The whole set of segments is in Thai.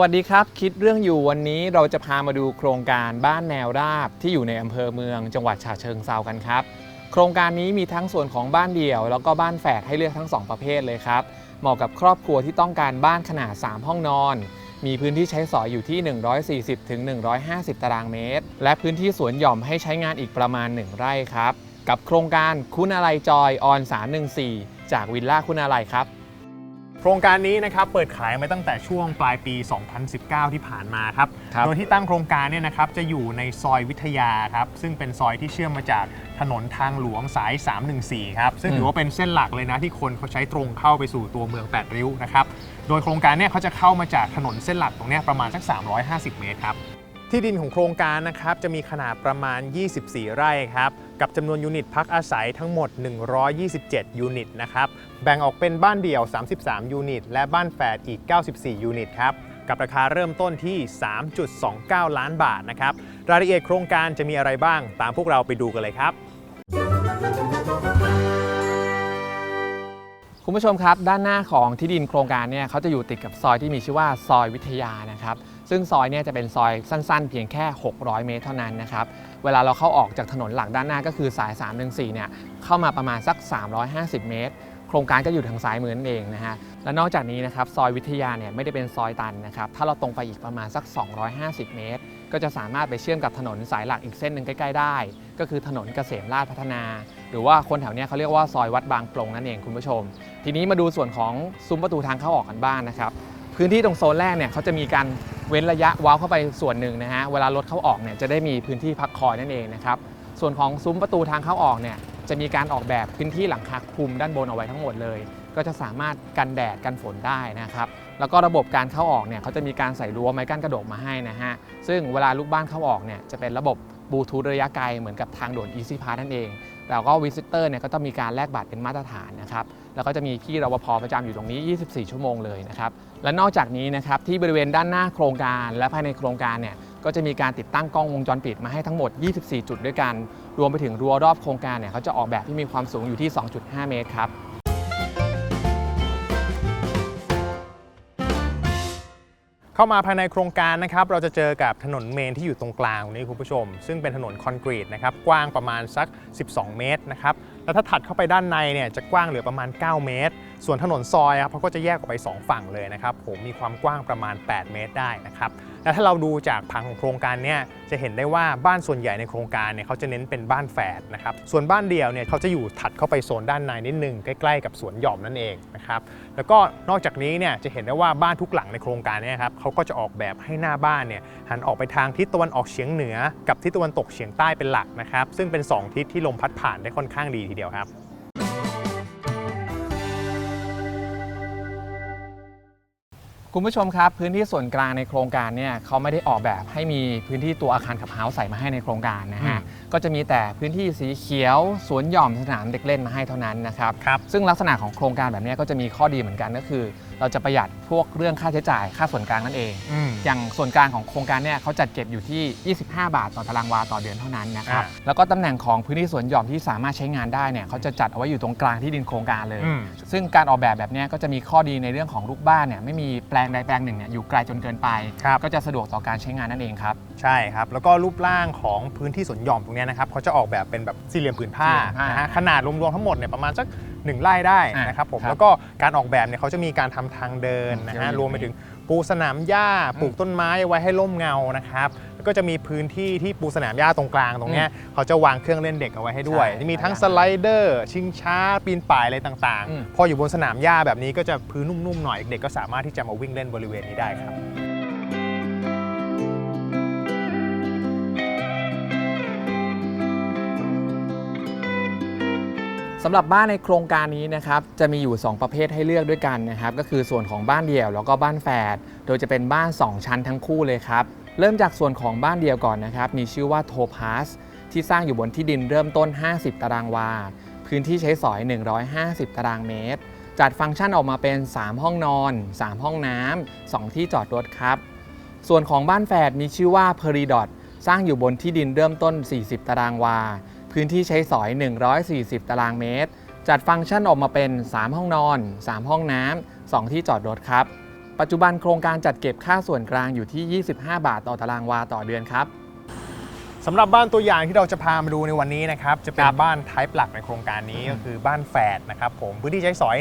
วัสดีครับ คิดเรื่องอยู่วันนี้เราจะพามาดูโครงการบ้านแนวราบที่อยู่ในอำเภอเมือง จังหวัดฉะเชิงเซากันครับ โครงการนี้มีทั้งส่วนของบ้านเดี่ยว แล้วก็บ้านแฝดให้เลือกทั้ง 2 ประเภทเลยครับ เหมาะกับครอบครัวที่ต้องการบ้านขนาด 3 ห้องนอน มีพื้นที่ใช้สอยอยู่ที่ 140ถึง150 ตารางเมตร และพื้นที่สวนหย่อมให้ใช้งานอีกประมาณ 1 ไร่ครับ กับโครงการคุณอะไรจอยออน314 จากวิลล่าคุณอะไรครับ ครงการนี้นะครับเปิดขายมาตั้งแต่ช่วงปลายปี 2019 ที่ผ่านมาครับ ครับ โดยที่ตั้งโครงการเนี่ยนะครับจะอยู่ในซอยวิทยาครับซึ่งเป็นซอยที่เชื่อมมาจากถนนทางหลวงสาย 314 ครับ ซึ่งถือว่าเป็นเส้นหลักเลยนะที่คนเขาใช้ตรงเข้าไปสู่ตัวเมือง8ริ้วนะครับ โดยโครงการเนี่ยเขาจะเข้ามาจากถนนเส้นหลักตรงเนี้ยประมาณสัก 350 เมตรครับ ที่ดินของโครงการนะครับจะมีขนาดประมาณ 24 ไร่ครับ กับจำนวนยูนิตพักอาศัยทั้งหมด 127 ยูนิตนะครับ แบ่งออกเป็นบ้านเดี่ยว 33 ยูนิต และบ้านแฝดอีก 94 ยูนิตครับ กับราคาเริ่มต้นที่ 3.29 ล้านบาทนะครับ รายละเอียดโครงการจะมีอะไรบ้าง ตามพวกเราไปดูกันเลยครับ คุณผู้ชมครับ ด้านหน้าของที่ดินโครงการเนี่ยเขาจะอยู่ติดกับซอยที่มีชื่อว่าซอยวิทยานะครับ ซึ่งซอยเนี่ยจะเป็นซอยสั้นๆ เพียงแค่ 600 เมตรเท่านั้นนะครับ เวลาเราเข้าออกจากถนนหลักด้านหน้าก็คือสาย 314 เนี่ยเข้ามาประมาณสัก 350 เมตร โครงการก็อยู่ทางซ้ายมือนั่นเองนะฮะ และนอกจากนี้นะครับซอยวิทยาเนี่ยไม่ได้เป็นซอยตันนะครับ ถ้าเราตรงไปอีกประมาณสัก 250 เมตร ก็จะสามารถไปเชื่อมกับถนนสายหลักอีกเส้นหนึ่งใกล้ ๆ ได้ ก็คือถนนเกษมราชพัฒนา หรือว่าคนแถวเนี้ยเขาเรียกว่าซอยวัดบางปลงนั่นเองคุณผู้ชม ทีนี้มาดูส่วนของซุ้มประตูทางเข้าออกกันบ้างนะครับ พื้นที่ตรงโซนแรกเนี่ยเขาจะมีการ เว้นระยะว้าวเข้าไปส่วนหนึ่งนะฮะเวลารถเข้าออกเนี่ยจะได้มีพื้นที่พักคอยนั่นเองนะครับส่วนของซุ้มประตูทางเข้าออกเนี่ยจะมีการออกแบบพื้นที่หลังคาคลุมด้านบนเอาไว้ทั้งหมดเลย ก็จะสามารถกันแดดกันฝนได้นะครับแล้วก็ระบบการเข้าออกเนี่ยเขาจะมีการใส่รั้วไม้กั้นกระดกมาให้นะฮะซึ่งเวลาลูกบ้านเข้าออกเนี่ยจะเป็นระบบบลูทูธระยะไกลเหมือนกับทางด่วน Easy Pass นั่นเอง แล้วก็วิสิเตอร์เนี่ยก็ต้องมีการแลกบัตรเป็นมาตรฐานนะครับ แล้วก็จะมีพี่รปภประจำอยู่ตรงนี้ 24 ชั่วโมงเลยนะครับ และนอกจากนี้นะครับที่บริเวณด้านหน้าโครงการและภายในโครงการเนี่ยก็จะมีการติดตั้งกล้องวงจรปิดมาให้ทั้งหมด 24 จุดด้วยกัน รวมไปถึงรั้วรอบโครงการเนี่ยเขาจะออกแบบที่มีความสูงอยู่ที่ 2.5 เมตรครับ เข้ามาภายในโครงการนะครับเราจะเจอกับถนนเมนที่อยู่ตรงกลางตรงนี้คุณผู้ชม ซึ่งเป็นถนนคอนกรีตนะครับกว้างประมาณสัก 12 เมตรนะครับ แล้วถ้าถัดเข้าไปด้านในเนี่ยจะกว้างเหลือประมาณ 9 เมตร ส่วนถนนซอยครับเขาก็จะแยกออกไป 2 ฝั่งเลยนะครับผมมีความกว้างประมาณ 8 เมตรได้นะครับและถ้าเราดูจากผังของโครงการเนี่ยจะเห็นได้ว่าบ้านส่วนใหญ่ในโครงการเนี่ยเขาจะเน้นเป็นบ้านแฝดนะครับส่วนบ้านเดี่ยวเนี่ยเขาจะอยู่ถัดเข้าไปโซนด้านในนิดนึงใกล้ๆกับสวนหย่อมนั่นเองนะครับแล้วก็นอกจากนี้เนี่ยจะเห็นได้ว่าบ้านทุกหลังในโครงการเนี่ยครับเขาก็จะออกแบบให้หน้าบ้านเนี่ยหันออกไปทางทิศตะวันออกเฉียงเหนือ กับทิศตะวันตกเฉียงใต้เป็นหลักนะครับซึ่งเป็น 2 ทิศที่ลมพัดผ่านได้ค่อนข้างดีทีเดียวครับคุณผู้ชมครับ พื้นที่ส่วนกลางในโครงการเนี่ยเขาไม่ได้ออกแบบให้มีพื้นที่ตัวอาคารขับเฮาส์ใส่มาให้ในโครงการนะฮะอืมก็จะมีแต่พื้นที่สีเขียวสวนหย่อมสนามเด็กเล่นมาให้เท่านั้นนะครับครับซึ่งลักษณะของโครงการแบบเนี้ยก็จะมีข้อดีเหมือนกันก็คือเราจะประหยัดพวกเรื่องค่าใช้จ่ายค่าส่วนกลางนั่นเอง อืม อย่างส่วนกลางของโครงการเนี่ยเขาจัดเก็บอยู่ที่ 25 บาทต่อตารางวาต่อเดือนเท่านั้นนะครับ อ่าแล้วก็ตำแหน่งของพื้นที่สวนหย่อมที่สามารถใช้งานได้เนี่ยเขาจะจัดเอาไว้อยู่ตรงกลางที่ดินโครงการเลย อืม ซึ่งการออกแบบแบบเนี้ยก็จะมีข้อดีในเรื่องของลูกบ้านเนี่ยไม่มีแปลงใดแปลงหนึ่งเนี่ยอยู่ไกลจนเกินไป ครับ ก็จะสะดวกต่อการใช้งานนั่นเองครับ ใช่ครับ แล้วก็รูปร่างของพื้นที่สวนหย่อมตรงเนี้ยนะครับเขาจะออกแบบเป็นแบบสี่เหลี่ยมผืนผ้าสี่เหลี่ยมผ้าน นะฮะขนาดรวมๆทั้งหมดเนี่ยประมาณสัก หนึ่งไร่ได้อะนะครับผมครับแล้วก็การออกแบบเนี่ยเขาจะมีการทำทางเดินนะเดี๋ยวฮะอยู่รวมไปถึงปูสนามหญ้าอืมปลูกต้นไม้ไว้ให้ร่มเงานะครับแล้วก็จะมีพื้นที่ที่ปูสนามหญ้าตรงกลางตรงเนี้ยเขาจะวางเครื่องเล่นเด็กเอาไว้ให้ด้วยใช่จะมีทั้งใช่สไลเดอร์ ชิงช้า ปีนป่ายอะไรต่างอืมๆพออยู่บนสนามหญ้าแบบนี้ก็จะพื้นนุ่มๆหน่อยเด็กก็สามารถที่จะมาวิ่งเล่นบริเวณนี้ได้ครับ สำหรับบ้านในโครงการนี้นะครับจะมีอยู่ 2 ประเภทให้เลือกด้วยกันนะครับก็คือส่วนของบ้านเดี่ยวแล้วก็บ้านแฝดโดยจะเป็นบ้าน 2 ชั้นทั้งคู่เลยครับเริ่มจากส่วนของบ้านเดี่ยวก่อนนะครับมีชื่อว่าโทพาสที่สร้างอยู่บนที่ดินเริ่มต้น 50 ตารางวา พื้นที่ใช้สอย 150 ตารางเมตร จัดฟังก์ชันออกมาเป็น 3 ห้องนอน 3 ห้องน้ำ2ที่จอดรถครับ ส่วนของบ้านแฝดมีชื่อว่าเพอริดอทสร้างอยู่บนที่ดินเริ่มต้น 40 ตารางวา พื้นที่ใช้สอย 140 ตารางเมตร จัดฟังก์ชันออกมาเป็น 3 ห้องนอน 3 ห้องน้ำ 2 ที่จอดรถครับ ปัจจุบันโครงการจัดเก็บค่าส่วนกลางอยู่ที่ 25 บาทต่อตารางวาต่อเดือนครับ สำหรับบ้านตัวอย่างที่เราจะพามาดูในวันนี้นะครับจะเป็คนรับบ้านไทป์หลักในโครงการนี้ก็คือบ้านแฝดนะครับผมพื้นที่ใช้สอย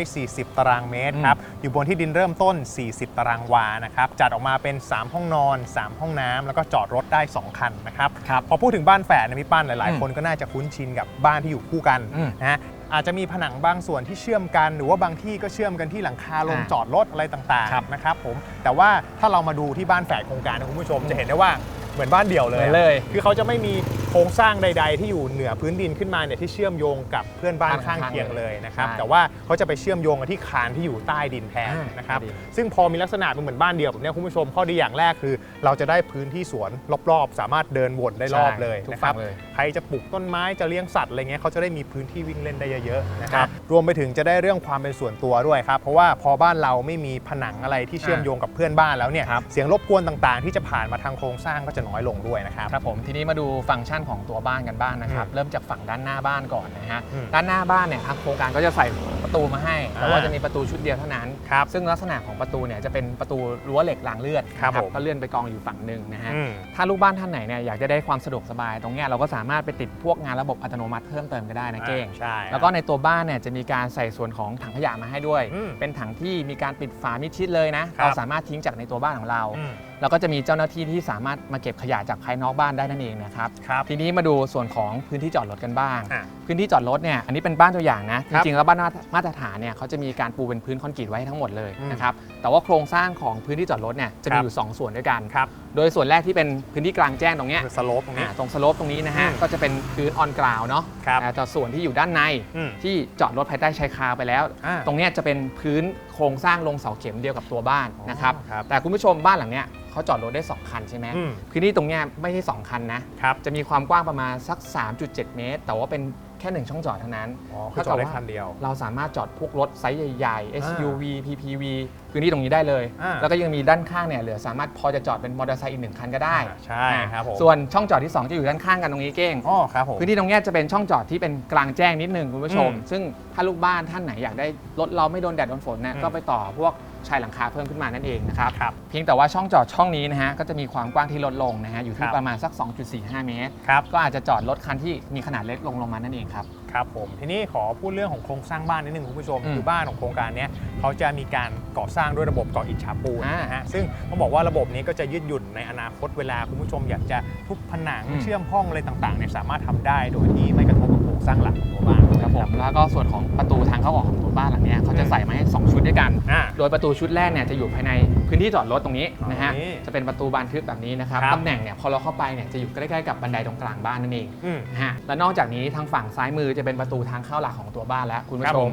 140 ตารางเมตรครับอยู่บนที่ดินเริ่มต้น 40 ตารางวานะครับจัดออกมาเป็น 3 ห้องนอน 3 ห้องน้ำแล้วก็จอดรถได้ 2 คันนะครับครับพอพูดถึงบ้านแฝดเนยพี่ปั้นหลายอืมๆคนก็น่าจะคุ้นชินกับบ้านที่อยู่คู่กันอืมนะฮะอาจจะมีผนังบางส่วนที่เชื่อมกัน หรือว่าบางที่ก็เชื่อมกันที่หลังคาลงอ่าจอดรถอะไรต่างครับๆนะครับผมแต่ว่าถ้าเรามาดูที่บ้านแฝดโครงการนะคุณผู้ชมจะเห็นได้ว่า เหมือนบ้านเดี่ยวเลยเหมือนเลย คือเขาจะไม่มี โครงสร้างใด ๆ ที่อยู่เหนือพื้นดินขึ้นมาเนี่ยที่เชื่อมโยงกับเพื่อนบ้านข้างเคียงเลยนะครับ ใช่แต่ว่าเขาจะไปเชื่อมโยงกันที่คานที่อยู่ใต้ดินแทนอ่านนะครับใต้ดินซึ่งพอมีลักษณะเป็นเหมือนบ้านเดี่ยวแบบเนี้ยคุณผู้ชมข้อดีอย่างแรกคือ เราจะได้พื้นที่สวนรอบๆ สามารถเดินวนได้รอบเลยทุกนะครับฝั่งเลย ใครจะปลูกต้นไม้จะเลี้ยงสัตว์อะไรเงี้ยเขาจะได้มีพื้นที่วิ่งเล่นได้เยอะๆนะคครัรับบรวมไปถึงจะได้เรื่องความเป็นส่วนตัวด้วยครับ เพราะว่าพอบ้านเราไม่มีผนังอะไรที่เชื่อมโยงกับเพื่อนบ้านแล้วเนี่ยครับ เสียงรบกวนต่างๆ ที่จะผ่านมาทางโครงสร้างก็จะน้อยลงด้วยนะครับ ครับผมทีนี้มาดูฟังก์ชันของตัวบ้านกันบ้างนะครับอืมเริ่มจากฝั่งด้านหน้าบ้านก่อนนะฮะอืมด้านหน้าบ้านเนี่ยทางโครงการก็จะใส่ประตูมาให้ แต่ว่าอ่าจะมีประตูชุดเดียวเท่านั้นครับซึ่งลักษณะของประตูเนี่ยจะเป็นประตูรั้วเหล็กรางเลื่อนครับนะผมก็เลื่อนไปกองอยู่ฝั่งหนึ่งนะฮะอืมถ้าลูกบ้านท่านไหนเนี่ยอยากจะได้ความสะดวกสบาย ตรงเนี้ยเราก็สามารถไปติดพวกงานระบบอัตโนมัติเพิ่มเติมก็ได้นะเก้งใช่ แล้วก็ในตัวบ้านเนี่ยจะมีการใส่ส่วนของถังขยะมาให้ด้วยอืมเป็นถังที่มีการปิดฝามิดชิดเลยนะครับเราสามารถทิ้งจากในตัวบ้านของเราอืม แล้วก็จะมีเจ้าหน้าที่ที่สามารถมาเก็บขยะจากภายนอกบ้านได้นั่นเองนะครับ ครับ ทีนี้มาดูส่วนของพื้นที่จอดรถกันบ้าง อะ พื้นที่จอดรถเนี่ยอันนี้เป็นบ้านตัวอย่างนะ คจรับริงๆแล้วบ้านมาตรฐานเนี่ยเขาจะมีการปูเป็นพื้นคอนกรีตไว้ทั้งหมดเลยอืมนะครับแต่ว่าโครงสร้างของพื้นที่จอดรถเนี่ยจะครัมีบอยู่2ส่วนด้วยกัน ครับ โดยส่วนแรกที่เป็นพื้นที่กลางแจ้งตรงเนี้ยคือสโลปตรงนี้ อ่าตรงสโลปตรงนี้นะฮะ อืมก็จะเป็นพื้นออนกราวเนาะครับอ่าแต่ส่วนที่อยู่ด้านในอืมที่จอดรถภายใต้ชายคาไปแล้ว อ่าตรงเนี้ยจะเป็นพื้นโครงสร้างลงเสาเข็มเดียวกับตัวบ้านนะครับ ครับแต่คุณผู้ชมบ้านหลังเนี้ยเขาจอดรถได้2คันใช่ไหมอืม พื้นที่ตรงเนี้ยไม่ใช่2คันนะ ครับ จะมีความกว้างประมาณสัก 3.7 เมตร แต่ว่าเป็น แค่ 1 ช่องจอดเท่านั้นอ๋อคือจอดได้คันเดียวเราสามารถจอดพวกรถไซส์ใหญ่ๆอ่า SUV PPV พื้นที่ตรงนี้ได้เลย อ่า แล้วก็ยังมีด้านข้างเนี่ยเหลือสามารถพอจะจอดเป็นมอเตอร์ไซค์อีกหนึ่งคันก็ได้อ่าใช่ครับผมส่วนช่องจอดที่ 2 จะอยู่ด้านข้างกันตรงนี้เก้ง อ๋อครับผม พื้นที่ตรงเนี้ยจะเป็นช่องจอดที่เป็นกลางแจ้งนิดนึงคุณผู้ชม อืมซึ่งถ้าลูกบ้านท่านไหนอยากได้รถเราไม่โดนแดดโดนฝนเนี่ยอืมก็ไปต่อพวก ชายหลังคาเพิ่มขึ้นมานั่นเองนะครับ ครับเพียงแต่ว่าช่องจอดช่องนี้นะฮะก็จะมีความกว้างที่ลดลงนะฮะอยู่คที่รับประมาณสัก 2.45 เมตร ครับ ก็อาจจะจอดรถคันที่มีขนาดเล็กลงลงมานั่นเองครับ ครับผมทีนี้ขอพูดเรื่องของโครงสร้างบ้านนิดนึงคุณผู้ชมอืมคือบ้านของโครงการเนี้ยเขาจะมีการก่อสร้างด้วยระบบก่ออิฐฉาบปูนอ่านนะฮะซึ่งต้องบอกว่าระบบนี้ก็จะยืดหยุ่นในอนาคตเวลาคุณผู้ชมอยากจะทุบผนังอืม เชื่อมห้องอะไรต่างๆเนี่ยสามารถทำได้โดยที่ไม่กระทบกับโครง สร้างหลักของตัวบ้านครับผมแล้วก็ส่วนของประตูทางเข้าออกของตัวบ้านหลังเนี้ยเขาจะใส่มาให้2ชุดด้วยกัน อ่า โดยประตูชุดแรกเนี่ยจะอยู่ภายในพื้นที่จอดรถตรงนี้นะฮะ อ๋อนี่จะเป็นประตูบานทึบแบบนี้นะครับ ครับ ตำแหน่งเนี่ยพอเราเข้าไปเนี่ยจะอยู่ใกล้ๆกับบันไดตรงกลางบ้านนั่นเองอืม นะฮะ และนอกจากนี้ทางฝั่งซ้ายมือจะเป็นประตูทางเข้าหลักของตัวบ้านแล้วคุณผู้ครับชผม ม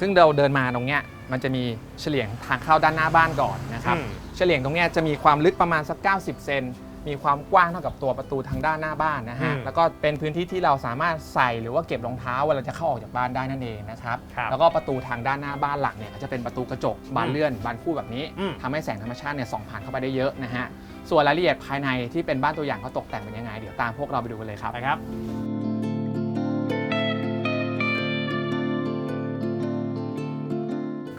ซึ่งเราเดินมาตรงเนี้ยมันจะมีเฉลียงทางเข้าด้านหน้าบ้านก่อนนะครับ อืม เฉลียงตรงเนี้ยจะมีความลึกประมาณสัก 90 เซน มีความกว้างเท่ากับตัวประตูทางด้านหน้าบ้านนะฮะ อืมแล้วก็เป็นพื้นที่ที่เราสามารถใส่หรือว่าเก็บรองเท้าเวลาจะเข้าออกจากบ้านได้นั่นเองนะครับ ครับแล้วก็ประตูทางด้านหน้าบ้านหลักเนี่ยก็จะเป็นประตูกระจกบานเลื่อนบานคู่แบบนี้อืม ทำให้แสงธรรมชาติเนี่ยส่องผ่านเข้าไปได้เยอะนะฮะ ส่วนรายละเอียดภายในที่เป็นบ้านตัวอย่างเขาตกแต่งเป็นยังไงเดี๋ยวตามพวกเราไปดูกันเลยครับ นะครับ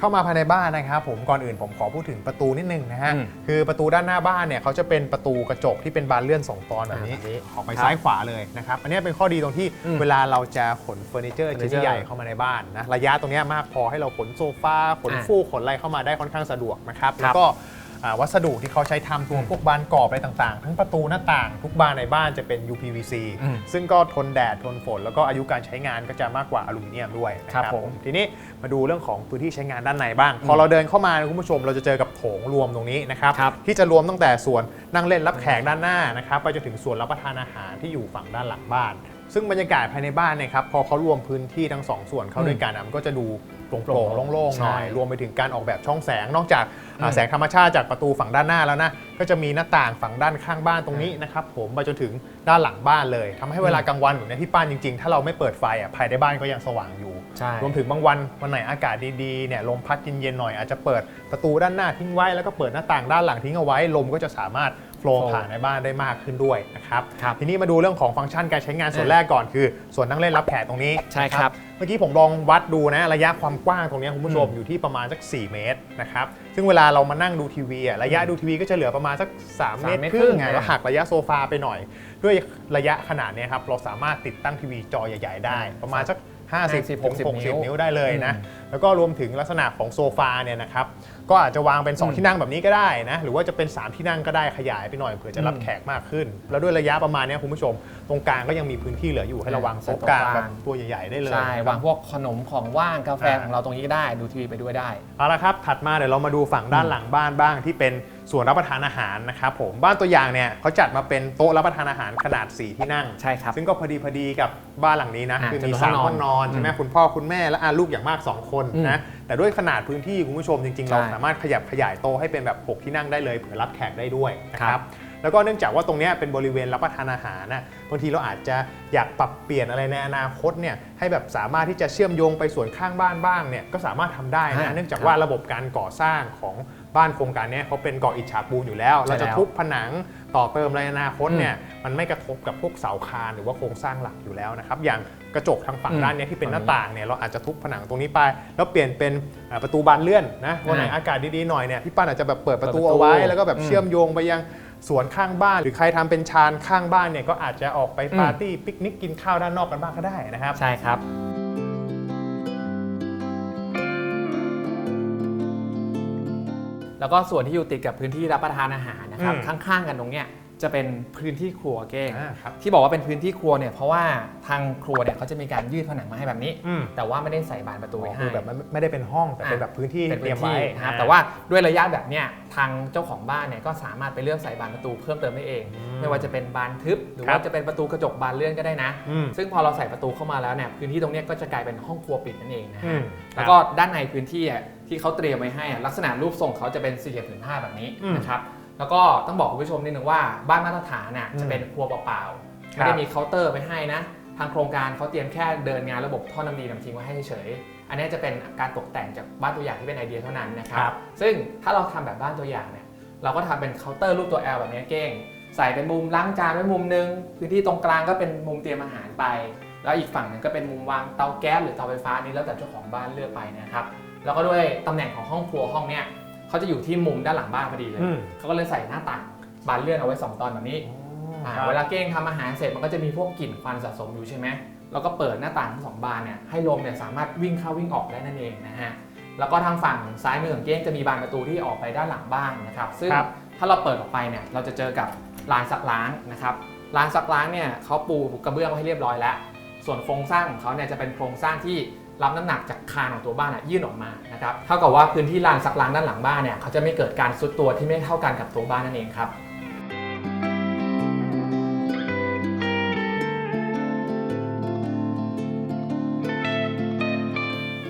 เข้ามาภายในบ้านนะครับผมก่อนอื่นผมขอพูดถึงประตูนิดนึงนะฮะอืมคือประตูด้านหน้าบ้านเนี่ยเขาจะเป็นประตูกระจกที่เป็นบานเลื่อนสองตอนแบบนี้อ่าแบบนี้ออกไปครับซ้ายขวาเลยนะครับอันนี้เป็นข้อดีตรงที่อืมเวลาเราจะขนเฟอร์นิเจอร์เฟอร์นิชิ้เจอนร์ใหญ่เข้ามาในบ้านนะระยะตรงเนี้ยมากพอให้เราขนโซฟาขนอ่าฟูกขนอะไรเข้ามาได้ค่อนข้างสะดวกนะครับครับแล้วก็อ่า วัสดุที่เขาใช้ทำตัวอืมพวกบานกรอบอะไรต่างๆ ทั้งประตูหน้าต่างทุกบานในบ้านจะเป็น UPVC อืมซึ่งก็ทนแดดทนฝน แล้วก็อายุการใช้งานก็จะมากกว่าอลูมิเนียมด้วยนะครับผมทีนี้มาดูเรื่องของพื้นที่ใช้งานด้านในบ้าง พอเราเดินเข้ามานะคุณผู้ชมเราจะเจอกับโถงรวมตรงนี้นะครับครับที่จะรวมตั้งแต่ส่วนนั่งเล่นรับแขกด้านหน้านะครับไปจนถึงส่วนรับประทานอาหารที่อยู่ฝั่งด้านหลังบ้าน ซึ่งบรรยากาศภายในบ้านเนี่ยครับพอเขารวมพื้นที่ทั้งสองส่วนเข้าด้วยกันอะมันก็จะดูโปร่งๆโล่งๆหน่อย ใช่รวมไปถึงการออกแบบช่องแสง นอกจากอ่าอืมแสงธรรมชาติจากประตูฝั่งด้านหน้าแล้วนะ ก็จะมีหน้าต่างฝั่งด้านข้างบ้านตรงนี้นะครับผมไปจนถึงด้านหลังบ้านเลยทำให้เวลากลางวันแบบเนี้ยพี่ป้านจริงๆ ถ้าเราไม่เปิดไฟอะภายในบ้านก็ยังสว่างอยู่ ใช่ รวมถึงบางวันวันไหนอากาศดีๆเนี่ยลมพัดเย็นๆหน่อยอาจจะเปิดประตูด้านหน้าทิ้งไว้แล้วก็เปิดหน้าต่างด้านหลังทิ้งเอาไว้ ลมก็จะสามารถโฟล์โฟลว์ผ่านในบ้านได้มากขึ้นด้วยนะครับ ครับทีนี้มาดูเรื่องของฟังก์ชันการใช้งานส่วนอะแรกก่อนคือ ส่วนนั่งเล่นรับแขกตรงนี้ใช่ครับเมื่อกี้ผมลองวัดดูนะระยะความกว้างตรงนี้คุณผู้ชมอืมอยู่ที่ประมาณสัก 4 เมตรนะครับซึ่งเวลาเรามานั่งดูทีวีอะระยะดูทีวีก็จะเหลือประมาณสัก 3 เมตรเมตรครึ่งครึ่งไงอะแล้วหักระยะโซฟาไปหน่อย ด้วยระยะขนาดเนี้ยครับเราสามารถติดตั้งทีวีจอใหญ่ ๆ ได้ ประมาณสัก 50 50ถึง60 60 นิ้วได้เลยนะอืมแล้วก็รวมถึงลักษณะของโซฟาเนี่ยนะครับก็อาจจะวางเป็นอืม2ที่นั่งแบบนี้ก็ได้นะหรือว่าจะเป็น 3 ที่นั่งก็ได้ขยายไปหน่อยเผื่อจะรับอืมแขกมากขึ้น แล้วด้วยระยะประมาณเนี้ยคุณผู้ชม ตรงกลางก็ยังมีพื้นที่เหลืออยู่ให้เราวางโต๊ะกลางแบบตัวใหญ่ๆได้เลยใช่นะครับวางพวกขนมของว่างกาแฟอ่าของเราตรงนี้ก็ได้ดูทีวีไปด้วยได้เอาละครับถัดมาเดี๋ยวเรามาดูฝั่งด้านหลังบ้านบ้างที่เป็น ส่วนรับประทานอาหารนะครับผมบ้านตัวอย่างเนี่ยเขาจัดมาเป็นโต๊ะรับประทานอาหารขนาด 4 ที่นั่ง ใช่ครับ ซึ่งก็พอดีพอดีกับบ้านหลังนี้นะ อ่าคือจะมีมีสามห้ห้อองงนนออนนใช่ไหมคุณพ่อคุณแม่และอาลูกอย่างมาก 2 คนอืมนะแต่ด้วยขนาดพื้นที่คุณผู้ชมจริง ๆ เราใช่สามารถขยับขยายโต๊ะให้เป็นแบบ 6 ที่นั่งได้เลยเผื่อรับแขกได้ด้วยนะคครัรับ บ แล้วก็เนื่องจากว่าตรงเนี้ยเป็นบริเวณรับประทานอาหารนะบางทีเราอาจจะอยากปรับเปลี่ยนอะไรในอนาคตเนี่ยให้แบบสามารถที่จะเชื่อมโยงไปส่วนข้างบ้านบ้างเนี่ยก็สามารถทำได้อ่านะเนื่องจากครับว่าระบบการก่อสร้างของ บ้านโครงการเนี้ยเขาเป็นก่ออิฐฉาบปูนอยู่แล้วใช่เราจะแล้วทุบผนังต่อเติมในอนาคตอืมเนี่ยมันไม่กระทบกับพวกเสาคานหรือว่าโครงสร้างหลักอยู่แล้วนะครับอย่างกระจกทางฝั่งอืมด้านเนี้ยที่เป็นหน้าฝั่งนี้ต่างเนี่ยเราอาจจะทุบผนังตรงนี้ไป แล้วเปลี่ยนเป็นเอ่อประตูบานเลื่อนนะวันไหนอ่าอากาศดีๆหน่อยเนี่ยพี่ปั้นอาจจะแบบเปิดประตูเปิดประตูเอาไว้ แล้วก็แบบอืมเชื่อมโยงไปยังสวนข้างบ้าน หรือใครทำเป็นชานข้างบ้านเนี่ยก็อาจจะออกไปอืมปาร์ตี้ปิกนิกกินข้าวด้านนอกกันบ้างก็ได้นะครับ ใช่ครับ แล้วก็ส่วนที่อยู่ติดกับพื้นที่รับประทานอาหารนะครับอืมข้างๆกันตรงเนี้ยจะเป็นพื้นที่ครัวเก้งอ่าครับ ที่บอกว่าเป็นพื้นที่ครัวเนี่ยเพราะว่าทางครัวเนี่ยเขาจะมีการยืดผนังมาให้แบบนี้ อืมแต่ว่าไม่ได้ใส่บานประตูไว้คืให้อแบบมันไม่ได้เป็นห้องแต่เป็นแบบพื้นที่เป็นเตรีพื้ยมนไว้ที่นะครับอ่แต่ว่าด้วยระยะแบบเนี้ยทางเจ้าของบ้านเนี่ยก็สามารถไปเลือกใส่บานประตูเพิ่มเติมได้เองอืมไม่ว่าจะเป็นบานทึบ หรือครับว่าจะเป็นประตูกระจกบานเลื่อนก็ได้นะ อืมซึ่งพอเราใส่ประตูเข้ามาแล้วเนี่ยพื้นที่ตรงเนี้ยก็จะกลายเป็นห้องครัวปิดนั่นเองนะอืฮะมแล้วก็ด้านในพื้นที่อะ ที่เขาเตรียมไว้ให้อะลักษณะรูปทรงเขาจะเป็นสี่เหลี่ยมผืนผ้าแบบนี้อืมนะครับแล้วก็ต้องบอกคุณผู้ชมนิดนึงว่าบ้านมาตรฐานน่ะอืมจะเป็นครัวเปล่าๆครับไม่ได้มีเคาน์เตอร์ไว้ให้นะ ทางโครงการเขาเตรียมแค่เดินงานระบบท่อน้ำดีน้ำทิ้งไว้ให้เฉยๆอันนี้จะเป็นการตกแต่งจากบ้านตัวอย่างที่เป็นไอเดียเท่านั้นนะครับครับ ซึ่งถ้าเราทำแบบบ้านตัวอย่างเนี่ยเราก็ทำเป็นเคาน์เตอร์รูปตัว L แบบนี้เก้ง ใส่เป็นมุมล้างจานไว้มุมหนึงพื้นที่ตรงกลางก็เป็นมุมเตรียมอาหารไป แล้วอีกฝั่งหนึ่งก็เป็นมุมวางเตาแก๊สหรือเตาไฟฟ้านี่แล้วแต่เจ้าของบ้านเลือกไปนะครับ แล้วก็ด้วยตำแหน่งของห้องครัวห้องเนี้ยเขาจะอยู่ที่มุมด้านหลังบ้านพอดีเลยอืม เขาก็เลยใส่หน้าต่างบานเลื่อนเอาไว้สองตอนแบบนี้อ่าครับเวลาเก้งทำอาหารเสร็จมันก็จะมีพวกกลิ่นควันสะสมอยู่ใช่ไหมเราก็เปิดหน้าต่างทั้งสองบานเนี่ยให้ลมเนี่ยสามารถวิ่งเข้าวิ่งออกได้นั่นเองนะฮะแล้วก็ทางฝั่งซ้ายมือของเก้งจะมีบานประตูที่ออกไปด้านหลังบ้านนะครับซึ่งครับ ถ้าเราเปิดออกไปเนี่ยเราจะเจอกับลานซักล้างนะครับลานซักล้างเนี่ยเขาปูกระเบื้องไว้ให้เรียบร้อยแล้ว ส่วนโครงสร้างของเขาเนี่ยจะเป็นโครงสร้างที่ รับน้ำหนักจากคานของตัวบ้านอะยื่นออกมานะครับเท่ากับว่าพื้นที่ลานซักล้างด้านหลังบ้านเนี่ยเขาจะไม่เกิดการซุดตัวที่ไม่เท่ากันกับตัวบ้านนั่นเองครับ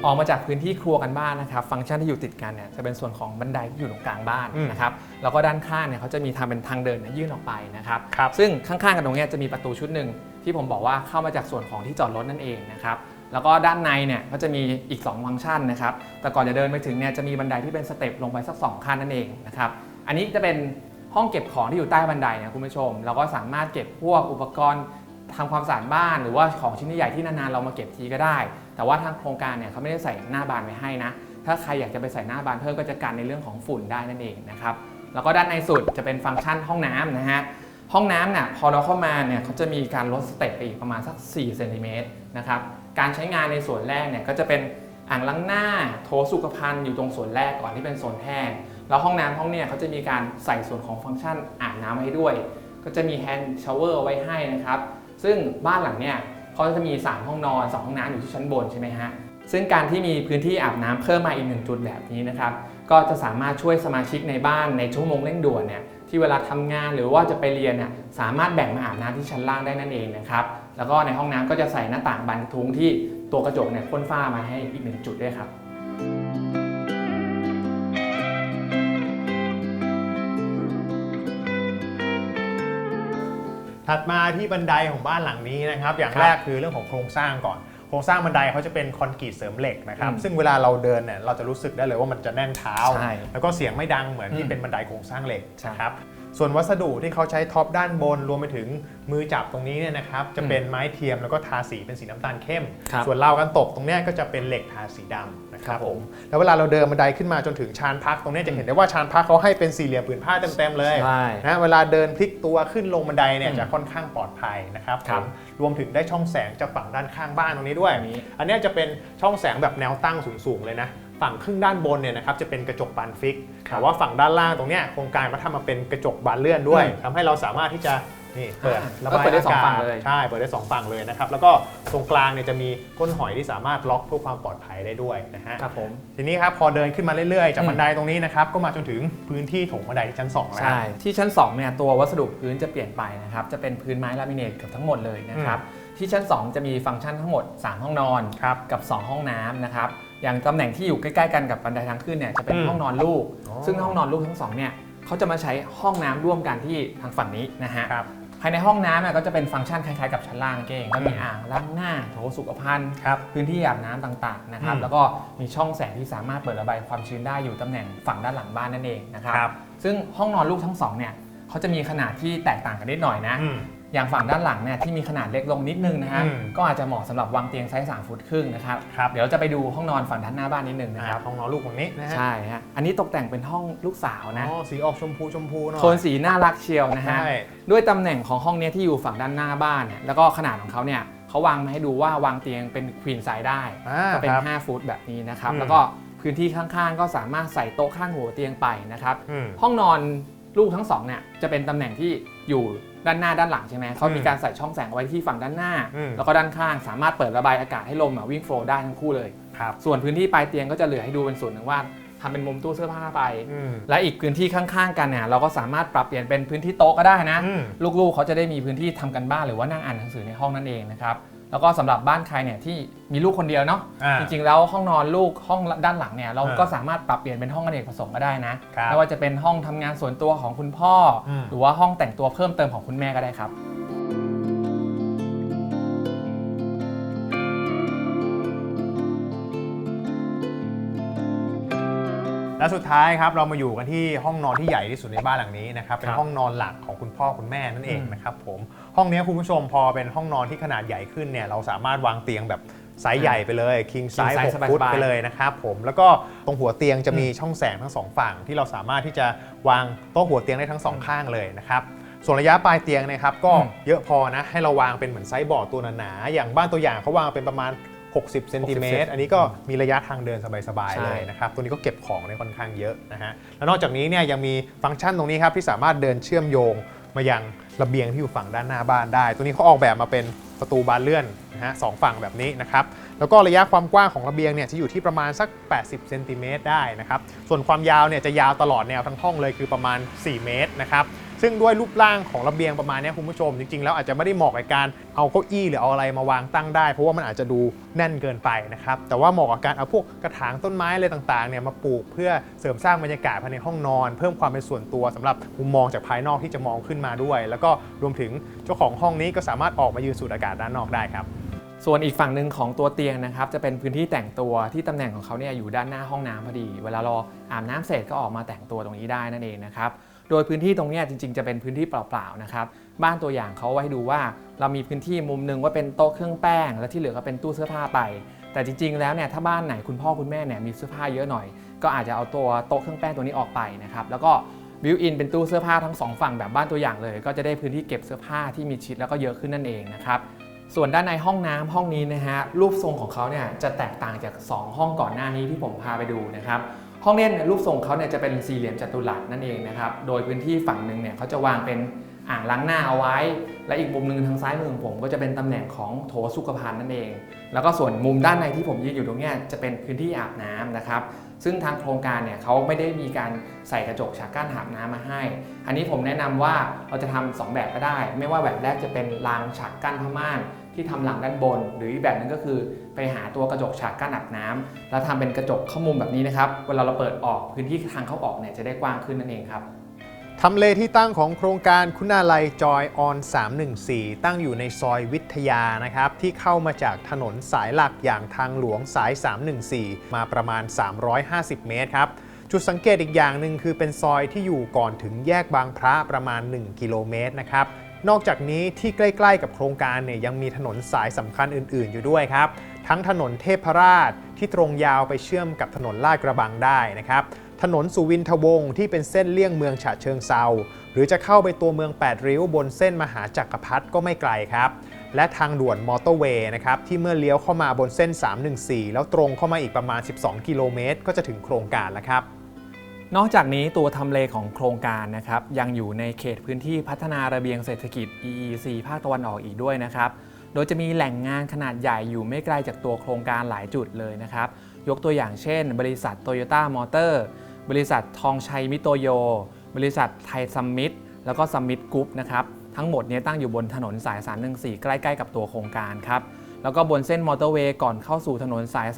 ออกมาจากพื้นที่ครัวกันบ้านนะครับ ฟังก์ชันที่อยู่ติดกันเนี่ยจะเป็นส่วนของบันไดที่อยู่ตรงกลางบ้านอืมนะครับแล้วก็ด้านข้างเนี่ยเขาจะมีทำเป็นทางเดินเนี่ยยื่นออกไปนะครับครับซึ่งข้างๆกันตรงเนี้ยจะมีประตูชุดหนึ่งที่ผมบอกว่าเข้ามาจากส่วนของที่จอดรถนั่นเองนะครับ แล้วก็ด้านในเนี่ยก็จะมีอีก 2 ฟังก์ชันนะครับ แต่ก่อนจะเดินไปถึงเนี่ยจะมีบันไดที่เป็นสเต็ปลงไปสัก 2 ขั้นนั่นเองนะครับ อันนี้จะเป็นห้องเก็บของที่อยู่ใต้บันไดนะคุณผู้ชม เราก็สามารถเก็บพวกอุปกรณ์ทำความสะอาดบ้าน หรือว่าของชิ้นใหญ่ที่นานๆเรามาเก็บทีก็ได้ แต่ว่าทางโครงการเนี่ยเขาไม่ได้ใส่หน้าบานไว้ให้นะ ถ้าใครอยากจะไปใส่หน้าบานเพิ่มก็จะกันในเรื่องของฝุ่นได้นั่นเองนะครับ แล้วก็ด้านในสุดจะเป็นฟังก์ชันห้องน้ำนะฮะห้องน้ำเนี่ยพอเราเข้ามาเนี่ยเขาจะมีการลดสเต็ปไปอีกประมาณสัก4เซนติเมตรนะครับ การใช้งานในส่วนแรกเนี่ยก็จะเป็นอ่างล้างหน้าโถสุขภัณฑ์อยู่ตรงส่วนแรกก่อนที่เป็นโซนแห้งแล้วห้องน้ำห้องเนี่ยเขาจะมีการใส่ส่วนของฟังก์ชันอาบน้ำให้ด้วย ก็จะมีแฮนด์ชาวเวอร์ไว้ให้นะครับ ซึ่งบ้านหลังเนี่ยเขาจะมี 3 ห้องนอน 2 ห้องน้ำอยู่ที่ชั้นบนใช่ไหมฮะซึ่งการที่มีพื้นที่อาบน้ำเพิ่มมาอีกหนึ่งจุดแบบนี้นะครับ ก็จะสามารถช่วยสมาชิกในบ้านในชั่วโมงเร่งด่วนเนี่ยที่เวลาทำงานหรือว่าจะไปเรียนเนี่ยสามารถแบ่งมาอาบน้ำที่ชั้นล่างได้นั่นเองนะครับ แล้วก็ในห้องน้ำก็จะใส่หน้าต่างบานกระทุ้งที่ตัวกระจกเนี่ยพ่นฝ้ามาให้อีกหนึ่งจุดด้วยครับถัดมาที่บันไดของบ้านหลังนี้นะครับอย่างครับแรกคือเรื่องของโครงสร้างก่อนครงสร้างบันไดเขาจะเป็นคอนกรีตเสริมเหล็กนะครับอืมซึ่งเวลาเราเดินเนี่ยเราจะรู้สึกได้เลยว่ามันจะแน่นเท้าใช่แล้วก็เสียงไม่ดังเหมือนที่อืมเป็นบันไดโครงสร้างเหล็กใช่นะครับ ส่วนวัสดุที่เขาใช้ท็อปด้านบน รวมไปถึงมือจับตรงนี้เนี่ยนะครับจะเป็นไม้เทียมแล้วก็ทาสีเป็นสีน้ำตาลเข้มครับส่วนราวกันตกตรงเนี้ยก็จะเป็นเหล็กทาสีดำนะคครัรับบผผมมแล้วเวลาเราเดินบันไดขึ้นมาจนถึงชานพักตรงเนี้ยจะเห็นได้ว่าชานพักเขาให้เป็นสี่เหลี่ยมผืนผ้าเต็มๆเลยใช่นะเวลาเดินพลิกตัวขึ้นลงบันไดเนี่ยอืมจะค่อนข้างปลอดภัยนะครับครับผมรวมถึงได้ช่องแสงจากฝั่งด้านข้างบ้านตรงนี้ด้วย อันนี้อันเนี้ยจะเป็นช่องแสงแบบแนวตั้งสูงๆเลยนะ ฝั่งครึ่งด้านบนเนี่ยนะครับจะเป็นกระจกบานฟิก แต่ว่าฝั่งด้านล่างตรงเนี้ยโครงการมาทำมาเป็นกระจกบานเลื่อนด้วยอืมทำให้เราสามารถที่จะนี่เปิดอ่าระก็บายเปิดได้อาสองกาฝั่ศงเลยใช่เปิดได้สองฝั่งเลยนะครับแล้วก็ตรงกลางเนี่ยจะมีก้นหอยที่สามารถล็อกเพื่อความปลอดภัยได้ด้วยนะฮะครับผมทีนี้ครับพอเดินขึ้นมาเรื่อยๆ จากอืมบันไดตรงนี้นะครับก็มาจนถึงพื้นที่โถงบันไดที่ชั้นสองแล้วใช่ที่ชั้น2เนี่ยตัววัสดุพื้นจะเปลี่ยนไปนะครับจะเป็นพื้นไม้ลามิเนตเกือบทั้งหมดเลยนะครับที่ชั้น 2 จะมีฟังก์ชันทั้งหมด 3 ห้องนอนครับกับ 2 ห้องน้ำนะครับ อย่างตำแหน่งที่อยู่ใกล้ๆกันกับบันไดทางขึ้นเนี่ยจะเป็นอืมห้องนอนลูก อ๋อ ซึ่งห้องนอนลูกทั้งสองเนี่ยเขาจะมาใช้ห้องน้ำร่วมกันที่ทางฝั่งนี้นะฮะ ครับ ภายในห้องน้ำเนี่ยก็จะเป็นฟังก์ชันคล้ายๆกับชั้นล่างนั่นเองก็มีอืม อ่างล้างหน้าโถสุขภัณฑ์ ครับ พื้นที่อาบน้ำต่างๆนะครับ อืมแล้วก็มีช่องแสงที่สามารถเปิดระบายความชื้นได้อยู่ตำแหน่งฝั่งด้านหลังบ้านนั่นเองนะครับ ครับ ซึ่งห้องนอนลูกทั้งสองเนี่ยเขาจะมีขนาดที่แตกต่างกันนิดหน่อยนะ อืม อย่างฝั่งด้านหลังเนี่ยที่มีขนาดเล็กลงนิดนึงนะฮะ อืม ก็อาจจะเหมาะสำหรับวางเตียงไซส์3ฟุตครึ่งนะครับ ครับเดี๋ยวจะไปดูห้องนอนฝั่งด้านหน้าบ้านนิดนึงนะนะคครัรับบห้องนอนลูกของนี้นะฮะใช่ฮะ อันนี้ตกแต่งเป็นห้องลูกสาวนะ อ๋อสีออกชมพูชมพูหน่อย โทนสีน่ารักเชียวนะฮะ ใช่ ด้วยตำแหน่งของห้องเนี้ยที่อยู่ฝั่งด้านหน้าบ้านเนี่ย แล้วก็ขนาดของเขาเนี่ยเขาวางมาให้ดูว่าวางเตียงเป็นควีนไซส์ได้ อ่าก็เป็น ครับ 5 ฟุตแบบนี้นะครับ อืม แล้วก็พื้นที่ข้างๆ ก็สามารถใส่โต๊ะข้างหัวเตียงไปนะครับ อืม ห้องนอนลูกทั้งสองเนี่ยจะเป็นตำแหน่งที่อยู่ ด้านหน้าด้านหลังใช่ไหมเขามีการใส่ช่องแสงเอาไว้ที่ฝั่งด้านหน้าอืมแล้วก็ด้านข้างสามารถเปิดระบายอากาศให้ลมอะวิ่งโฟลว์ได้ทั้งคู่เลยครับส่วนพื้นที่ปลายเตียงก็จะเหลือให้ดูเป็นส่วนหนึ่งว่าทำเป็นมุมตู้เสื้อผ้าไปอืมและอีกพื้นที่ข้างๆกันเนี่ยเราก็สามารถปรับเปลี่ยนเป็นพื้นที่โต๊ะก็ได้นะอืมลูกๆเขาจะได้มีพื้นที่ทำกันบ้านหรือว่านั่งอ่านหนังสือในห้องนั่นเองนะครับ แล้วก็สำหรับบ้านใครเนี่ยที่มีลูกคนเดียวเนาะอ่าจริงๆแล้วห้องนอนลูกห้องด้านหลังเนี่ยเราอ่าก็สามารถปรับเปลี่ยนเป็นห้องอเนกประสงค์ก็ได้นะครับไม่ว่าจะเป็นห้องทำงานส่วนตัวของคุณพ่ออมหรือว่าห้องแต่งตัวเพิ่มเติมของคุณแม่ก็ได้ครับ และสุดท้ายครับเรามาอยู่กันที่ห้องนอนที่ใหญ่ที่สุดในบ้านหลังนี้นะครับเป็นครับห้องนอนหลักของคุณพ่อคุณแม่นั่นเองอืมนะครับผมห้องนี้คุณผู้ชมพอเป็นห้องนอนที่ขนาดใหญ่ขึ้นเนี่ยเราสามารถวางเตียงแบบไซส์ใหญ่ไปเลย king King size size 6ฟุตสบายๆ ไปเลยนะครับผมแล้วก็ตรงหัวเตียงจะมีช่องแสงทั้งสองฝั่ง ที่เราสามารถที่จะวางโต๊ะหัวเตียงได้ทั้งสองข้างเลยนะครับส่วนระยะปลายเตียงเนะครับก็อืมเยอะพอนะให้เราวางเป็นเหมือนไซส์บอร์ดตัวหนาๆอย่างบ้านตัวอย่างเขาวางเป็นประมาณ 60เซนติเมตรอันนี้ก็มีระยะทางเดินสบายๆเลยใช่นะครับตัวนี้ก็เก็บของได้ค่อนข้างเยอะนะฮะแล้วนอกจากนี้เนี่ยยังมีฟังก์ชันตรงนี้ครับที่สามารถเดินเชื่อมโยงมายังระเบียงที่อยู่ฝั่งด้านหน้าบ้านได้ ตัวนี้เขาออกแบบมาเป็นประตูบานเลื่อนนะฮะสองฝั่งแบบนี้นะครับแล้วก็ระยะความกว้างของระเบียงเนี่ยจะอยู่ที่ประมาณสัก 80เซนติเมตรได้นะครับส่วนความยาวเนี่ยจะยาวตลอดแนวทั้งห้องเลยคือประมาณ 4 เมตรนะครับ ซึ่งด้วยรูปร่างของระเบียงประมาณนี้คุณผู้ชม จริงๆ แล้วอาจจะไม่ได้เหมาะกับการเอาเก้าอี้หรือเอาอะไรมาวางตั้งได้ เพราะว่ามันอาจจะดูแน่นเกินไปนะครับแต่ว่าเหมาะกับการเอาพวกกระถางต้นไม้อะไรต่างๆเนี่ยมาปลูกเพื่อเสริมสร้างบรรยากาศภายในห้องนอน เพิ่มความเป็นส่วนตัวสำหรับมุมมองจากภายนอกที่จะมองขึ้นมาด้วย แล้วก็รวมถึงเจ้าของห้องนี้ก็สามารถออกมายืนสูดอากาศด้านนอกได้ครับส่วนอีกฝั่งหนึ่งของตัวเตียงนะครับจะเป็นพื้นที่แต่งตัวที่ตำแหน่งของเขาเนี่ยอยู่ด้านหน้าห้องน้ำพอดี เวลาเราอาบน้ำเสร็จก็ออกมาแต่งตัวตรงนี้ได้นั่นเองนะครับ โดยพื้นที่ตรงนี้จริง ๆ จะเป็นพื้นที่เปล่าๆนะครับบ้านตัวอย่างเขาไว้ให้ดูว่า เรามีพื้นที่มุมหนึ่งว่าเป็นโต๊ะเครื่องแป้ง และที่เหลือก็เป็นตู้เสื้อผ้าไป แต่จริง ๆ แล้วเนี่ยถ้าบ้านไหนคุณพ่อคุณแม่เนี่ยมีเสื้อผ้าเยอะหน่อย ก็อาจจะเอาตัวโต๊ะเครื่องแป้งตัวนี้ออกไปนะครับแล้วก็บิวอินเป็นตู้เสื้อผ้าทั้งสองฝั่งแบบบ้านตัวอย่างเลย ก็จะได้พื้นที่เก็บเสื้อผ้าที่มีชิดแล้วก็เยอะขึ้นนั่นเองนะครับส่วนด้านในห้องน้ำห้องนี้นะฮะรูปทรงของเขาเนี่ยจะแตกต่างจาก 2 ห้องก่อนหน้านี้ที่ผมพาไปดูนะครับ ห้องเนี้เนี่ยรูปทรงเขาเนี่ยจะเป็นสี่เหลี่ยมจัตุรัสนั่นเองนะครับ โดยพื้นที่ฝั่งหนึ่งเนี่ยเขาจะวางเป็นอ่างล้างหน้าเอาไว้ และอีกมุมหนึ่งทางซ้ายมือของผม ก็จะเป็นตำแหน่งของโถสุขภัณฑ์นั่นเอง แล้วก็ส่วนมุมด้านในที่ผมยืนอยู่ตรงนี้จะเป็นพื้นที่อาบน้ำนะครับ ซึ่งทางโครงการเนี่ยเขาไม่ได้มีการใส่กระจกฉากกั้นอาบน้ำมาให้ อันนี้ผมแนะนำว่าเราจะทำสองแบบก็ได้ ไม่ว่าแบบแรกจะเป็นรางฉากกั้นผ้าม่าน ที่ทำหลังด้านบน หรืออีกแบบนึงก็คือ ไปหาตัวกระจกฉากกั้นอาบน้ำแล้วทำเป็นกระจกเข้ามุมแบบนี้นะครับ เวลาเราเปิดออกพื้นที่ทางเข้าออกเนี่ยจะได้กว้างขึ้นนั่นเองครับทำเลที่ตั้งของโครงการคุณาลัยจอยออน 314 ตั้งอยู่ในซอยวิทยานะครับ ที่เข้ามาจากถนนสายหลักอย่างทางหลวงสาย 314 มาประมาณ 350 เมตรครับ จุดสังเกตอีกอย่างหนึ่งคือเป็นซอยที่อยู่ก่อนถึงแยกบางพระประมาณ 1 กิโลเมตรนะครับ นอกจากนี้ที่ใกล้ ๆ กับโครงการเนี่ยยังมีถนนสายสำคัญอื่น ๆ อยู่ด้วยครับ ทั้งถนนเทพราชที่ตรงยาวไปเชื่อมกับถนนลาดกระบังได้นะครับ ถนนสุวินทวงศ์ที่เป็นเส้นเลี่ยงเมืองฉะเชิงเซาหรือจะเข้าไปตัวเมือง 8 ริ้วบนเส้นมหาจักรพรรดิก็ไม่ไกลครับ และทางด่วนมอเตอร์เวย์นะครับที่เมื่อเลี้ยวเข้ามาบนเส้น 314 แล้วตรงเข้ามาอีกประมาณ 12 กิโลเมตร ก็จะถึงโครงการแล้วครับ นอกจากนี้ตัวทำเลของโครงการนะครับยังอยู่ในเขตพื้นที่พัฒนาระเบียงเศรษฐกิจ EEC ภาคตะวันออกอีกด้วยนะครับ โดยจะมีแหล่งงานขนาดใหญ่อยู่ไม่ไกลจากตัวโครงการหลายจุดเลยนะครับ ยกตัวอย่างเช่น บริษัทโตโยต้ามอเตอร์บริษัททองชัยมิโตโย บริษัทไทยซัมมิตแล้วก็ซัมมิตกรุ๊ปนะครับทั้งหมดนี้ตั้งอยู่บนถนนสาย 314 ใกล้ๆกับตัวโครงการครับแล้วก็บนเส้นมอเตอร์เวย์ก่อนเข้าสู่ถนนสาย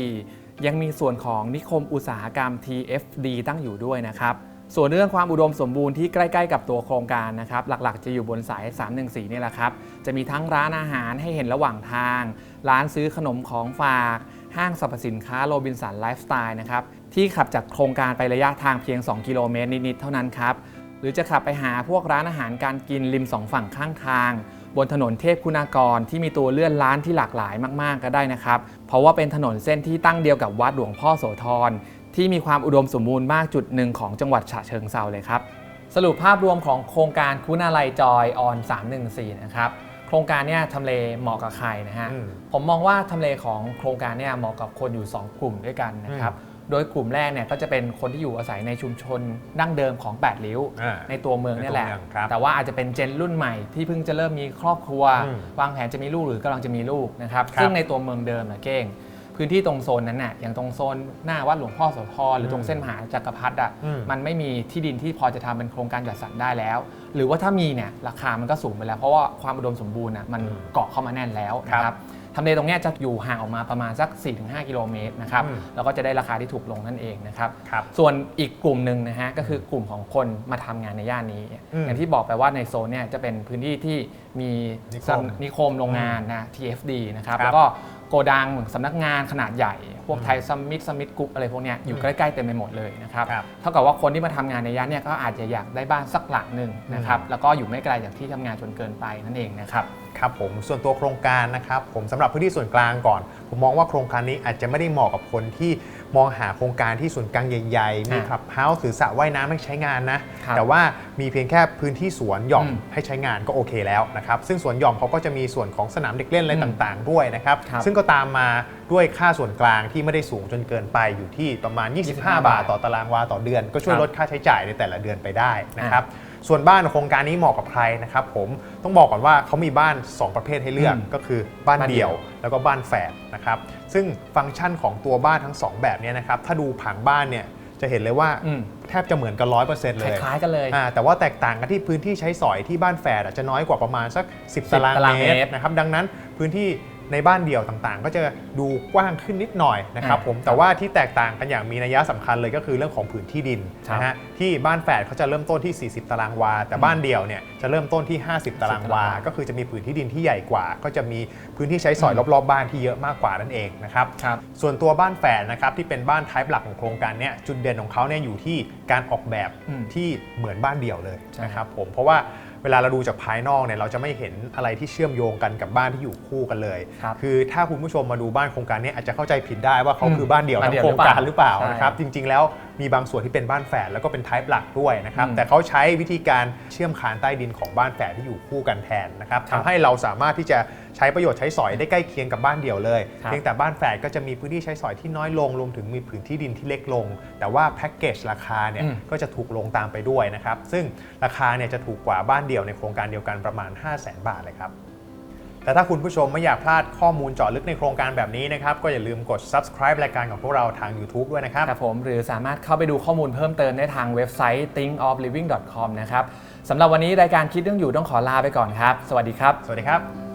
314 ยังมีส่วนของนิคมอุตสาหกรรม TFD ตั้งอยู่ด้วยนะครับ ส่วนเรื่องความอุดมสมบูรณ์ที่ใกล้ๆกับตัวโครงการนะครับ หลักๆ จะอยู่บนสาย 314 นี่แหละครับ จะมีทั้งร้านอาหารให้เห็นระหว่างทาง ร้านซื้อขนมของฝาก ห้างสรรพสินค้าโรบินสันไลฟ์สไตล์นะครับ ที่ขับจากโครงการไประยะทางเพียง 2 กิโลเมตรนิดๆ เท่านั้นครับ หรือจะขับไปหาพวกร้านอาหารการกินริมสองฝั่งข้างทางบนถนนเทพคุณากรที่มีตัวเลื่อนร้านที่หลากหลายมาก ๆ ก็ได้นะครับ เพราะว่าเป็นถนนเส้นที่ตั้งเดียวกับวัดหลวงพ่อโสธรที่มีความอุดมสมบูรณ์มากจุดหนึ่งของจังหวัดฉะเชิงเซาเลยครับ สรุปภาพรวมของโครงการคุณาลัยจอยออน 314 นะครับโครงการเนี่ยทำเลเหมาะกับใครนะฮะอืมผมมองว่าทำเลของโครงการเนี่ยเหมาะกับคนอยู่ 2 กลุ่มด้วยกันนะครับ โดยกลุ่มแรกเนี่ยก็จะเป็นคนที่อยู่อาศัยในชุมชนดั้งเดิมของ 8 ริ้ว อ่าในตัวเมืองเนี่ยแหละ ในตัวเมืองครับแต่ว่าอาจจะเป็นเจนรุ่นใหม่ที่เพิ่งจะเริ่มมีครอบครัว อืมวางแผนจะมีลูกหรือกำลังจะมีลูกนะครับ ครับซึ่งในตัวเมืองเดิมนะเก้ง พื้นที่ตรงโซนนั้นน่ะอย่างตรงโซนหน้าวัดหลวงพ่อโสธรหรือตรงเส้นมหาจักรพรรดิอะอืม มันไม่มีที่ดินที่พอจะทำเป็นโครงการจัดสรรได้แล้ว หรือว่าถ้ามีเนี่ยราคามันก็สูงไปแล้ว เพราะว่าความอุดมสมบูรณ์น่ะมันเกาะเข้ามาแน่นแล้วนะครับ ทำเลตรงเนี้ยจะอยู่ห่างออกมาประมาณสัก 4-5 กิโลเมตรนะครับอืมแล้วก็จะได้ราคาที่ถูกลงนั่นเองนะครับครับส่วนอีกกลุ่มหนึ่งนะฮะก็คือกลุ่มของคนมาทำงานในย่านนี้ อืมอย่างที่บอกไปว่าในโซนเนี่ยจะเป็นพื้นที่ที่มีนิคม นิคมโรงงานนะ TFD นะครับครับ แล้วก็ โกดังสำนักงานขนาดใหญ่ พวกอืมไทยซัมมิตซัมมิตกรุ๊ปอะไรพวกเนี้ยอยู่ใกล้ๆเต็มไปหมดเลยนะครับครับ เท่ากับว่าคนที่มาทำงานในย่านเนี่ยก็อาจจะอยากได้บ้านสักหลังหนึ่งนะครับแล้วก็อยู่ไม่ไกลจากที่ทำงานจนเกินไปนั่นเองนะครับ ครับผมส่วนตัวโครงการนะครับผมสำหรับพื้นที่ส่วนกลางก่อน ผมมองว่าโครงการนี้อาจจะไม่ได้เหมาะกับคนที่ มองหาโครงการที่ส่วนกลางใหญ่ๆ มีอ่าคลับเฮาส์หรือสระว่ายน้ำให้ใช้งานนะ ครับแต่ว่ามีเพียงแค่พื้นที่สวนหย่อมอืมให้ใช้งานก็โอเคแล้วนะครับ ซึ่งสวนหย่อมเขาก็จะมีส่วนของสนามเด็กเล่นอะไรอืมต่างๆ ด้วยนะครับ ครับซึ่งก็ตามมาด้วยค่าส่วนกลางที่ไม่ได้สูงจนเกินไปอยู่ที่ประมาณ 25 25บาทต่อตารางวาต่อเดือน ก็ช่วยครับ ลดค่าใช้จ่ายในแต่ละเดือนไปได้นะครับ ส่วนบ้านโครงการนี้เหมาะกับใครนะครับผมต้องบอกก่อนว่าเขามีบ้าน 2 ประเภทให้เลือกอืมก็คือบ้านบ้านเดี่เดี่ยยววแล้วก็บ้านแฝดนะครับซึ่งฟังก์ชันของตัวบ้านทั้ง 2 แบบเนี้นะครับถ้าดูผังบ้านเนี่ยจะเห็นเลยว่าอืมแทบจะเหมือนกันร้อยเปอร์เซ็นต์คเลยล้ายๆกันเลยอ่าแต่ว่าแตกต่างกันที่พื้นที่ใช้สอยที่บ้านแฝดอะจะน้อยกว่าประมาณสัก 10 10ตารางตารางเมเมตตรรนะครับดังนั้นพื้นที่ ในบ้านเดี่ยวต่างๆ ก็จะดูกว้างขึ้นนิดหน่อยนะครับอ่าผมแต่ว่าที่แตกต่างกันอย่างมีนัยสำคัญเลยก็คือเรื่องของผืนที่ดินครับนะฮะที่บ้านแฝดเขาจะเริ่มต้นที่ 40 ตารางวา แต่บ้านเดี่ยวเนี่ยจะเริ่มต้นที่ 50 ตารางวา ก็คือจะมีผืนที่ดินที่ใหญ่กว่า ก็จะมีพื้นที่ใช้สอยรอบๆบ้านที่เยอะมากกว่านั่นเองนะครับครับส่วนตัวบ้านแฝดนะครับที่เป็นบ้านไทป์หลักของโครงการเนี่ยจุดเด่นของเขาเนี่ยอยู่ที่การออกแบบอืมที่เหมือนบ้านเดี่ยวเลยใช่นะครับผมเพราะว่า เวลาเราดูจากภายนอกเนี่ยเราจะไม่เห็นอะไรที่เชื่อมโยงกันกับบ้านที่อยู่คู่กันเลยครับคือถ้าคุณผู้ชมมาดูบ้านโครงการเนี้อาจจะเข้าใจผิดได้ว่าเขาอืมคือบ้านเดี่ยวบ้านทั้เดี่งยวโครงการหหรืรืออเปเปล่าล่านะครับใช่จริง ๆ แล้ว มีบางส่วนที่เป็นบ้านแฝดแล้วก็เป็นไทป์หลักด้วยนะครับอืมแต่เขาใช้วิธีการเชื่อมคานใต้ดินของบ้านแฝดที่อยู่คู่กันแทนนะครับครับทำให้เราสามารถที่จะใช้ประโยชน์ใช้สอยได้ใกล้เคียงกับบ้านเดี่ยวเลยครับเพียงแต่บ้านแฝดก็จะมีพื้นที่ใช้สอยที่น้อยลงรวมถึงมีพื้นที่ดินที่เล็กลง แต่ว่าแพ็กเกจราคาเนี่ยอืมก็จะถูกลงตามไปด้วยนะครับ ซึ่งราคาเนี่ยจะถูกกว่าบ้านเดี่ยวในโครงการเดียวกันประมาณ 5 0 0 0 0 0 บาทเลยครับ แต่ถ้าคุณผู้ชมไม่อยากพลาดข้อมูลเจาะลึกในโครงการแบบนี้นะครับ ก็อย่าลืมกด subscribe รายการของพวกเราทาง YouTube ด้วยนะครับ ครับผมหรือสามารถเข้าไปดูข้อมูลเพิ่มเติมได้ทางเว็บไซต์ thinkofliving.com นะครับสำหรับวันนี้รายการคิดเรื่องอยู่ต้องขอลาไปก่อนครับ สวัสดีครับ สวัสดีครับ